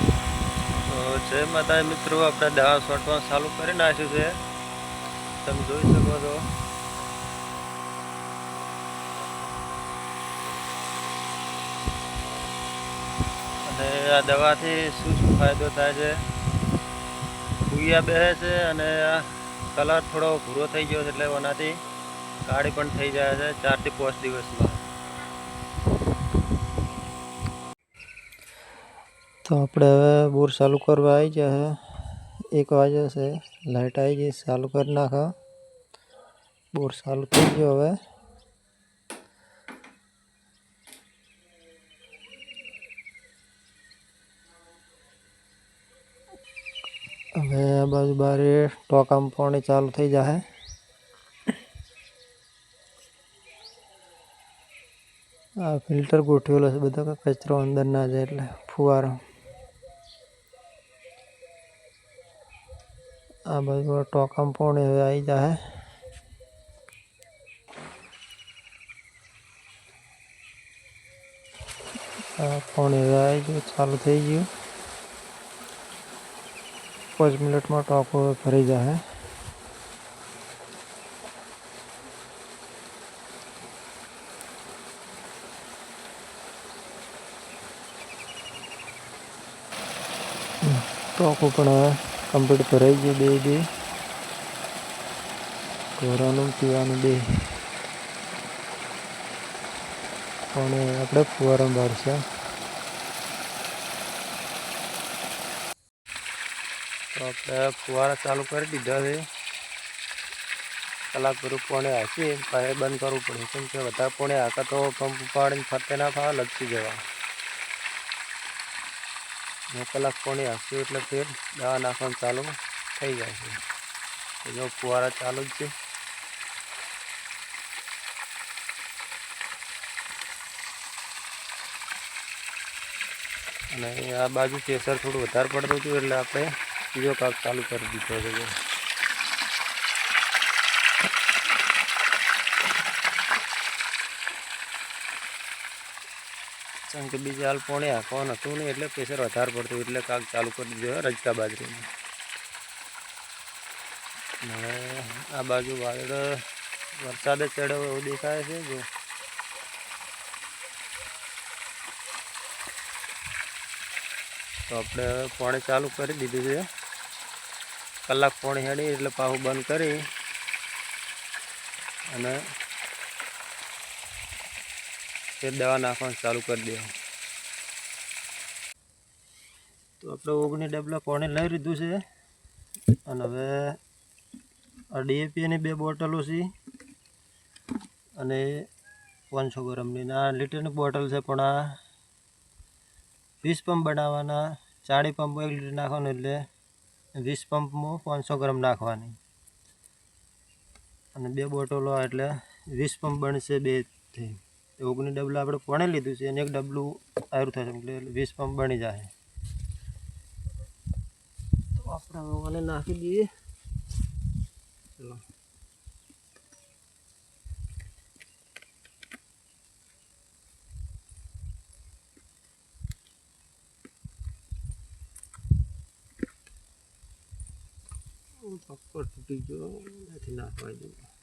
જય માતા મિત્રો, આપણે દવા છોટવાનું ચાલુ કરી નાખ્યું છે. તમે જોઈ શકો છો. અને આ દવાથી શું શું ફાયદો થાય છે? ભૂયા બેસે છે અને કલર થોડો ભૂરો થઈ ગયો છે એટલે એનાથી કાળી પણ થઈ જાય છે, ચારથી પાંચ દિવસમાં. તો આપણે હવે બોર ચાલુ કરવા આવી છે એક વાગે છે. લાઇટ આવી ગઈ ચાલુ કરી નાખો. બોર ચાલુ થઈ ગયો હવે. હવે આ બાજુ બારે ટોકામ પાણી ચાલુ થઈ જશે આ ફિલ્ટર ગોઠવેલો છે. બધો કચરો અંદર ના જાય એટલે ફુવારો. આ બાજુ ટોકામાં પણ હવે આવી જાય પણ હવે આવી ગયું, ચાલુ થઈ ગયું. પાંચ મિનિટમાં ટોકો ભરી જાય ટોકો પણ હવે કમ્પ્લીટ ભરાઈ ગયું બે બે. ઘોરાનું, પીવાનું બે. અને આપણે ફુવારા બાળશે આપણે ફુવારા ચાલુ કરી દીધા છે. કલાક ભરું પોણે હાંચી પાણી બંધ કરવું પડે. કેમ કે વધારે પોણે હાંકા તો પંપ ઉપાડીને ફરતે ના ફાવે, લપસી જવા. ને કલાક પાણી હાંક્યું એટલે ફેર દવા નાખવાનું ચાલુ થઈ જાય છે. એનો ફુવારા ચાલુ જ છે. અને આ બાજુ પ્રેશર થોડું વધારે પડતું હતું એટલે આપણે બીજો પાક ચાલુ કરી દીધો છે. કેમ કે બીજા હાલ પોણે કોણ હતું નહીં એટલે પ્રેશર વધારે પડતું એટલે કાંક ચાલુ કરી દીધું રજકા બાજરીનું. આ બાજુ વાદળ વરસાદ જ ચડ્યો એવું દેખાય છે જો. તો આપણે પાણી ચાલુ કરી દીધું છે. કલાક પાણી હેડી એટલે પાહું બંધ કરી. અને ફેર દવા નાખવાનું ચાલુ કરી દેવું તો આપણે ઓગણી ડબલા પાણી લઈ લીધું છે. અને હવે આ ડીએપીની બે બોટલો છે. અને પાંચસો ગ્રામની. આ લીટરની બોટલ છે, પણ આ વીસ પંપ બનાવવાના. ચાળી પંપ એક લીટર નાખવાનું એટલે વીસ પંપમાં પાંચસો ગ્રામ નાખવાની. અને બે બોટલો એટલે વીસ પંપ બનશે બેથી ઓગણીસ ડબલું આપણે પોણે લીધું છે? અને એક ડબલું આયરું થશે એટલે વીસ પંપ બની જાય તો આપણે હવે નાખી દઈએ. ચલો. પક્કો તૂટી ગયો, નથી નાખવા જેવું.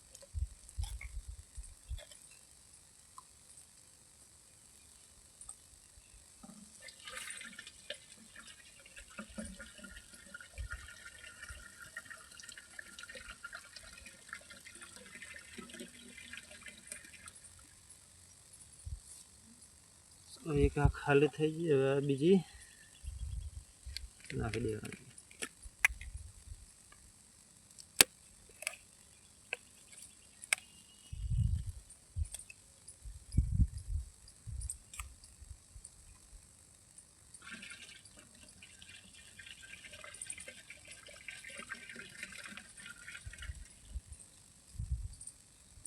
એક આ ખાલી થઈ ગઈ, હવે બીજી નાખી દેવાની.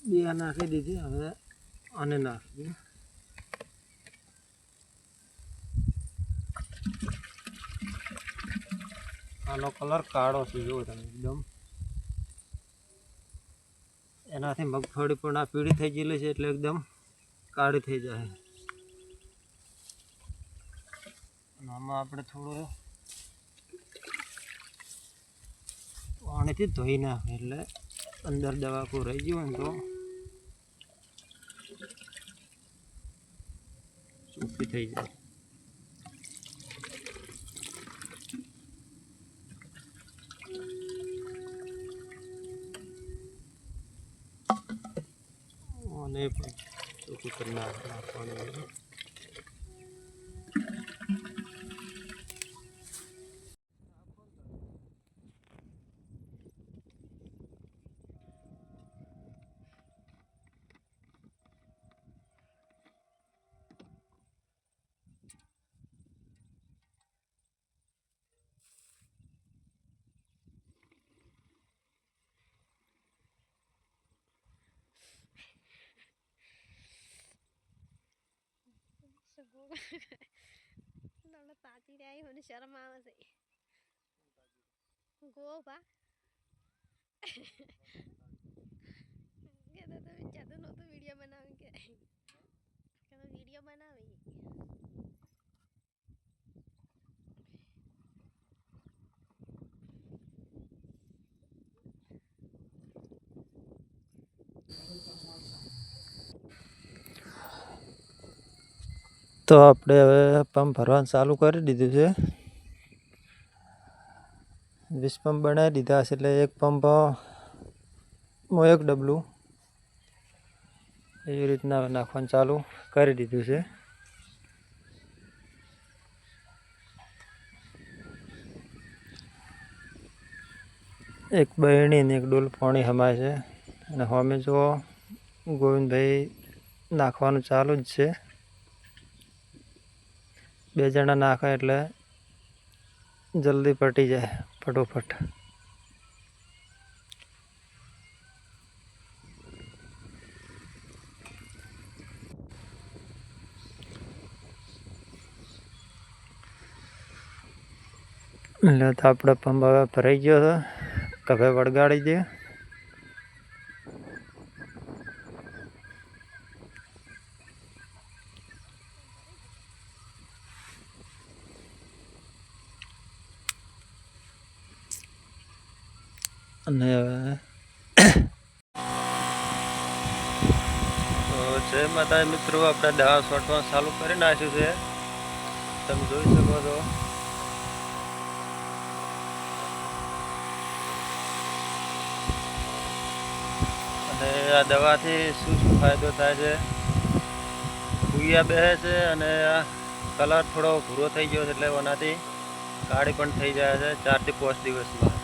બે નાખી દીધી, હવે આને નાખી દઈએ આનો કલર કાળો છે, જુઓ તમે એકદમ. એનાથી મગફળી પણ આ પીળી થઈ ગયેલી છે, એટલે એકદમ કાળી થઈ જાય. આમાં આપણે થોડું પાણીથી ધોઈ નાખે એટલે અંદર દવા કોઈ રહી ગયું તો. ચોખ્ખી થઈ જાય. અને ચોખ્ખું કરી મને શરમ આવે છે ગોભા કે તો તમે ચાતો નહોતો વીડિયો બનાવી કે કે વીડિયો બનાવી તો આપણે હવે પંપ ભરવાનું ચાલુ કરી દીધું છે. વીસ પંપ બનાવી દીધા છે એટલે એક પંપમાં એક ડબલું એવી રીતના નાખવાનું ચાલુ કરી દીધું છે. એક બહેણી ને એક ડોલ પાણી હમાય છે. અને અમે જો ગોવિંદભાઈ નાખવાનું ચાલુ જ છે. બે જણા નાખે એટલે જલ્દી પટી જાય, ફટોફટ. એટલે તો આપણે પંપ હવે ભરાઈ ગયો હતો કભે વળગાડી દે. અને જય માતા મિત્રો, આપણે દવા છોટવાનું ચાલુ કરી નાખ્યું છે. તમે જોઈ શકો છો. અને આ દવાથી શું શું ફાયદો થાય છે? ભૂયા બેસે છે અને આ કલર થોડો ભૂરો થઈ ગયો છે એટલે એનાથી કાળી પણ થઈ જાય છે, ચારથી પાંચ દિવસમાં.